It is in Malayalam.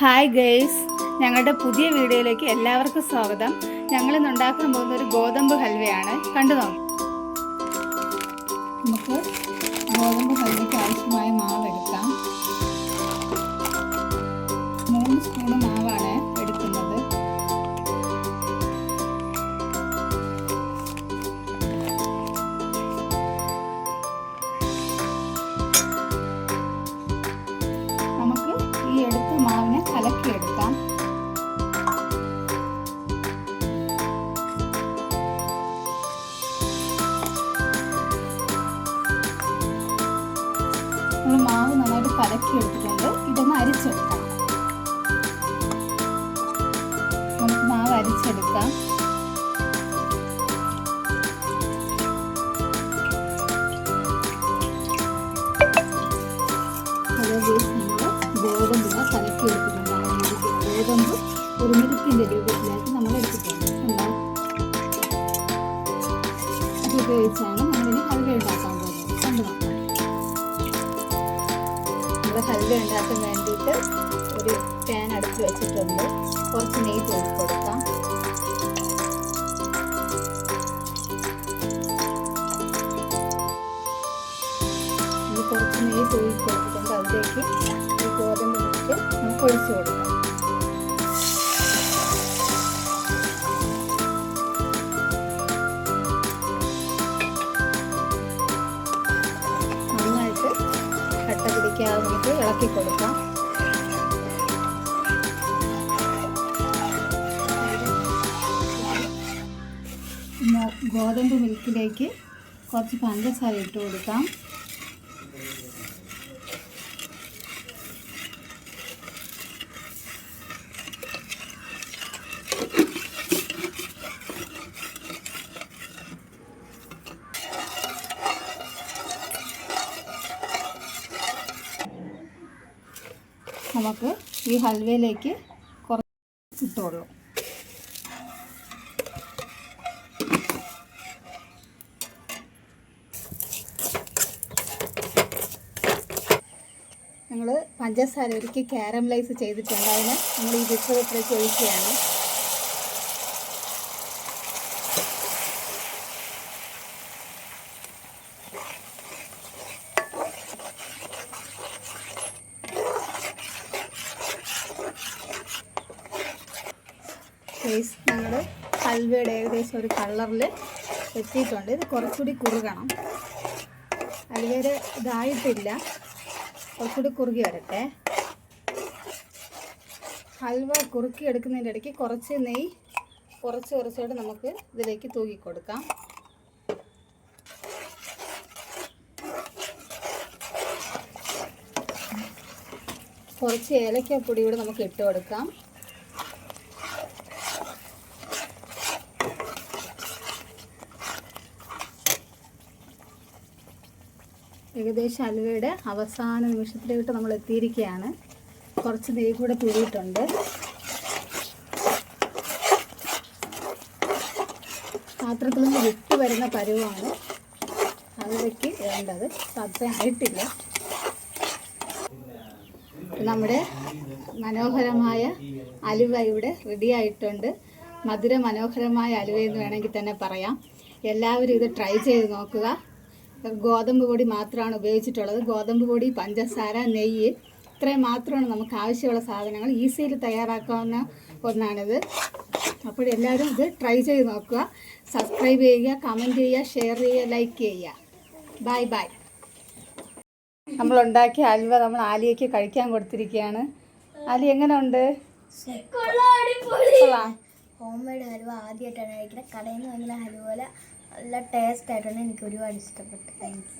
ഹായ് ഗേൾസ് ഞങ്ങളുടെ പുതിയ വീഡിയോയിലേക്ക് എല്ലാവർക്കും സ്വാഗതം. ഞങ്ങൾ ഇന്ന് ഉണ്ടാക്കാൻ പോകുന്ന ഒരു ഗോതമ്പ് ഹൽവയാണ്. കണ്ടു നോക്കാം. നമുക്ക് ഗോതമ്പ് ഹൽവയ്ക്ക് ആവശ്യമായ നമ്മൾ മാവ് നന്നായിട്ട് കലക്കിയെടുത്തിട്ടുണ്ട് ഇതൊന്ന് അരിച്ചെടുക്കാം. നമുക്ക് മാവ് അരിച്ചെടുക്കാം. ഗോതമ്പ് കലക്കി എടുത്തിട്ടുണ്ടാണ് ഗോതമ്പ് ഒരു രൂപത്തിലാക്കി നമ്മൾ എടുത്തിട്ടുണ്ട്. ഇത് ഉപയോഗിച്ചാണ് നമ്മളിനി ഹൽവ ഉണ്ടാക്കാൻ പോകുന്നത്. കണ്ടു? നമ്മൾ ഹൽവ ഉണ്ടാക്കാൻ വേണ്ടിയിട്ട് ഒരു പാൻ അടുത്ത് വെച്ചിട്ടുണ്ട്. കുറച്ച് നെയ്യ് തൂക്കി കൊടുക്കാം. കുറച്ച് നെയ്യ് തൂക്കി കൊടുത്തിട്ടുണ്ട്. അതിലേക്ക് ഈ ഗോതമ്പ് നമുക്ക് ഒഴിച്ചു കൊടുക്കാം. പിടിക്കാതെ നമുക്ക് ഇളക്കി കൊടുക്കാം. ഗോതമ്പ് മിൽക്കിലേക്ക് കുറച്ച് പഞ്ചസാര ഇട്ട് കൊടുക്കാം. നമുക്ക് ഈ ഹൽവയിലേക്ക് കുറച്ച് ഇട്ടുള്ളൂ ഞങ്ങൾ പഞ്ചസാര ഒരിക്കൽ ക്യാരമലൈസ് ചെയ്തിട്ടുണ്ട്. അതിന് നമ്മൾ ഈ മിശ്രിതത്തിലേക്ക് ഒഴിക്കുകയാണ്. ഫേസ് ഞങ്ങളുടെ ഹൽവയുടെ ഏകദേശം ഒരു കളറിൽ എത്തിയിട്ടുണ്ട്. ഇത് കുറച്ചുകൂടി കുറുകണം. ഹൽവയുടെ ഇതായിട്ടില്ല. കുറച്ചുകൂടി കുറുകി വരട്ടെ. ഹൽവ കുറുക്കി എടുക്കുന്നതിന്റെ ഇടയ്ക്ക് കുറച്ച് നെയ് കുറച്ച് കുറച്ചായിട്ട് നമുക്ക് ഇതിലേക്ക് തൂക്കി കൊടുക്കാം. കുറച്ച് ഏലക്കപ്പൊടി കൂടെ നമുക്ക് ഇട്ട് കൊടുക്കാം. ഏകദേശം അലുവയുടെ അവസാന നിമിഷത്തിലോട്ട് നമ്മൾ എത്തിയിരിക്കുകയാണ്. കുറച്ച് നെയ്യ് കൂടെ തൂടിയിട്ടുണ്ട് പാത്രത്തിൽ നിന്ന് വിട്ട് വരുന്ന പരുവാണ് അലുവയ്ക്ക് വേണ്ടത് അത്ര ആയിട്ടില്ല. നമ്മുടെ മനോഹരമായ അലുവ ഇവിടെ റെഡി ആയിട്ടുണ്ട്. മധുര മനോഹരമായ അലുവ എന്ന് വേണമെങ്കിൽ തന്നെ പറയാം. എല്ലാവരും ഇത് ട്രൈ ചെയ്ത് നോക്കുക. ഗോതമ്പ് പൊടി മാത്രമാണ് ഉപയോഗിച്ചിട്ടുള്ളത്. ഗോതമ്പ് പൊടി പഞ്ചസാര നെയ്യ് ഇത്രയും മാത്രമാണ് നമുക്ക് ആവശ്യമുള്ള സാധനങ്ങൾ. ഈസിയിൽ തയ്യാറാക്കാവുന്ന ഒന്നാണിത്. അപ്പോൾ എല്ലാവരും ഇത് ട്രൈ ചെയ്ത് നോക്കുക. സബ്സ്ക്രൈബ് ചെയ്യുക കമന്റ് ചെയ്യുക ഷെയർ ചെയ്യുക ലൈക്ക് ചെയ്യുക. Bye bye. നമ്മൾ ഉണ്ടാക്കിയ അൽവ നമ്മൾ ആലിയയ്ക്ക് കഴിക്കാൻ കൊടുത്തിരിക്കുകയാണ്. ആലി എങ്ങനെ ഉണ്ട് ഹോം മെയ്ഡ് ഹലുവ ആദ്യമായിട്ടാണ് കഴിക്കുന്നത്. കടയിൽ നിന്ന് ഹലുവ പോലെ നല്ല ടേസ്റ്റ് ആയിട്ടാണ് എനിക്ക് ഒരുപാട് താങ്ക് താങ്ക്സ്